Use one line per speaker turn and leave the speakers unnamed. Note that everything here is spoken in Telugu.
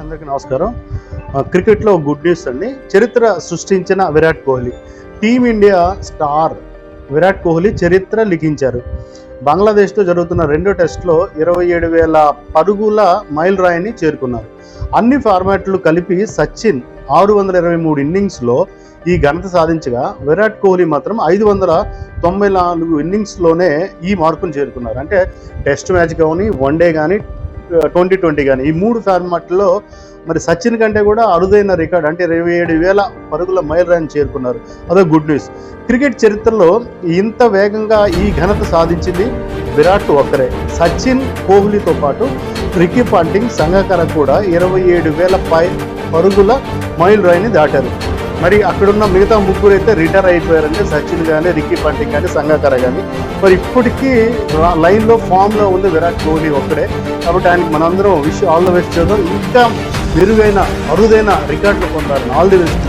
అందరికీ నమస్కారం. క్రికెట్లో గుడ్ న్యూస్ అండి. చరిత్ర సృష్టించిన Virat Kohli Team India star Virat Kohli చరిత్ర లిఖించారు. బంగ్లాదేశ్తో జరుగుతున్న రెండో టెస్ట్లో ఇరవై ఏడు వేల పరుగుల మైల్ రాయిని చేరుకున్నారు. అన్ని ఫార్మాట్లు కలిపి సచిన్ ఆరు వందల ఇరవై మూడు ఇన్నింగ్స్లో ఈ ఘనత సాధించగా విరాట్ కోహ్లీ మాత్రం ఐదు వందల తొంభై నాలుగు ఇన్నింగ్స్లోనే ఈ మార్కును చేరుకున్నారు. అంటే టెస్ట్ మ్యాచ్ కానీ వన్ డే కానీ ట్వంటీ ట్వంటీ కానీ ఈ మూడు ఫార్మాట్లో మరి సచిన్ కంటే కూడా అరుదైన రికార్డ్ అంటే ఇరవై ఏడు వేల పరుగుల మైల్ రాయిని చేరుకున్నారు. అదో గుడ్ న్యూస్. క్రికెట్ చరిత్రలో ఇంత వేగంగా ఈ ఘనత సాధించింది విరాట్ ఒక్కరే. సచిన్ కోహ్లీతో పాటు రికీ పాంటింగ్ సంగకర కూడా ఇరవై ఏడు వేల పై పరుగుల మైల్ రాయిని దాటారు. మరి అక్కడున్న మిగతా ముగ్గురు అయితే రిటైర్ అయిపోయారంటే సచిన్ కానీ రిక్కీ పంటింగ్ కానీ సంగకర కానీ మరి ఇప్పటికీ లైన్లో ఫామ్లో ఉంది విరాట్ కోహ్లీ ఒక్కడే. కాబట్టి ఆయనకి మనందరం విష్ ఆల్ ద బెస్ట్ చేద్దాం. ఇంకా మెరుగైన అరుదైన రికార్డులు పొందాలని ఆల్ ది బెస్ట్.